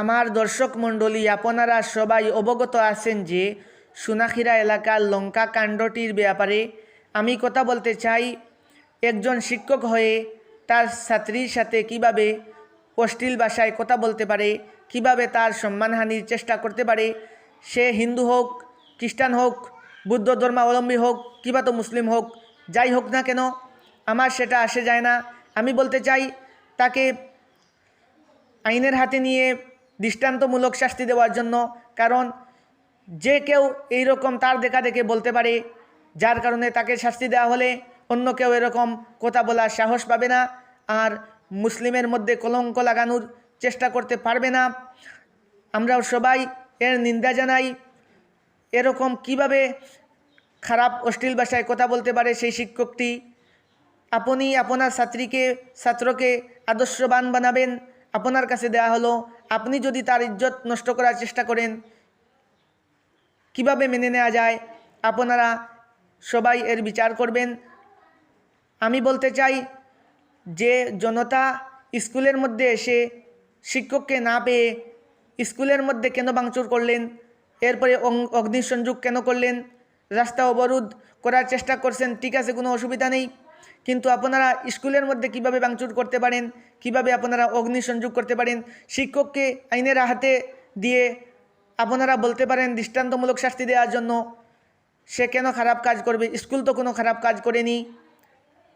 আমার দর্শক মণ্ডলী, আপনারা সবাই অবগত আছেন যে সুনাখিরা এলাকার লঙ্কা কাণ্ডটির ব্যাপারে আমি কথা বলতে চাই। একজন শিক্ষক হয়ে তার ছাত্রীর সাথে কীভাবে অশ্লীল ভাষায় কথা বলতে পারে, কীভাবে তার সম্মানহানির চেষ্টা করতে পারে, সে হিন্দু হোক, খ্রিস্টান হোক, বুদ্ধ ধর্মাবলম্বী হোক, কিংবা তো মুসলিম হোক, যাই হোক না কেন, আমার সেটা আসে যায় না। আমি বলতে চাই, তাকে আইনের হাতে নিয়ে দৃষ্টান্তমূলক শাস্তি দেওয়ার জন্য। কারণ যে কেউ এই রকম তার দেখা দেখে বলতে পারে, যার কারণে তাকে শাস্তি দেওয়া হলে অন্য কেউ এরকম কথা বলার সাহস পাবে না আর মুসলিমের মধ্যে কলঙ্ক লাগানোর চেষ্টা করতে পারবে না। আমরাও সবাই এর নিন্দা জানাই। এরকম কীভাবে খারাপ, অশ্লীল ভাষায় কথা বলতে পারে সেই শিক্ষকটি? আপনি, আপনার ছাত্রীকে, ছাত্রকে আদর্শবান বানাবেন। আপনার কাছে দেয়া হলো, আপনি যদি তার ইজ্জত নষ্ট করার চেষ্টা করেন, কীভাবে মেনে নেওয়া যায়? আপনারা সবাই এর বিচার করবেন। আমি বলতে চাই যে, জনতা স্কুলের মধ্যে এসে শিক্ষককে না পেয়ে স্কুলের মধ্যে কেন ভাঙচুর করলেন? এরপরে অগ্নিসংযোগ কেন করলেন? রাস্তা অবরোধ করার চেষ্টা করছেন, ঠিক আছে, কোনো অসুবিধা নেই। কিন্তু আপনারা স্কুলের মধ্যে কীভাবে ভাঙচুর করতে পারেন? কীভাবে আপনারা অগ্নিসংযোগ করতে পারেন? শিক্ষককে আইনের হাতে দিয়ে আপনারা বলতে পারেন দৃষ্টান্তমূলক শাস্তি দেওয়ার জন্য সে কেন খারাপ কাজ করবে? স্কুল তো কোনো খারাপ কাজ করেনি।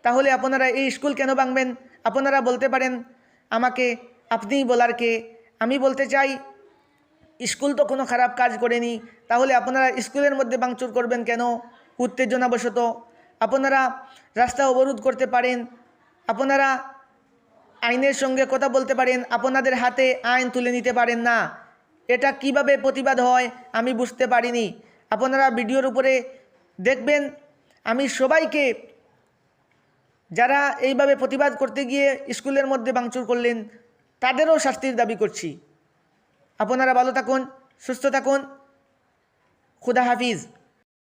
তাহলে আপনারা এই স্কুল কেন ভাঙবেন? আপনারা বলতে পারেন, আমাকে, আপনিই বলার কে? আমি বলতে চাই, স্কুল তো কোনো খারাপ কাজ করেনি। তাহলে আপনারা স্কুলের মধ্যে ভাঙচুর করবেন কেন? উত্তেজনাবশত আপনারা রাস্তা অবরোধ করতে পারেন, আপনারা আইনের সঙ্গে কথা বলতে পারেন, আপনাদের হাতে আইন তুলে নিতে পারেন না। এটা কীভাবে প্রতিবাদ হয় আমি বুঝতে পারিনি। আপনারা ভিডিওর উপরে দেখবেন, আমি সবাইকে যারা এইভাবে প্রতিবাদ করতে গিয়ে স্কুলের মধ্যে ভাঙচুর করলেন, তাদেরও শাস্তির দাবি করছি। আপনারা ভালো থাকুন, সুস্থ থাকুন। খুদা হাফিজ।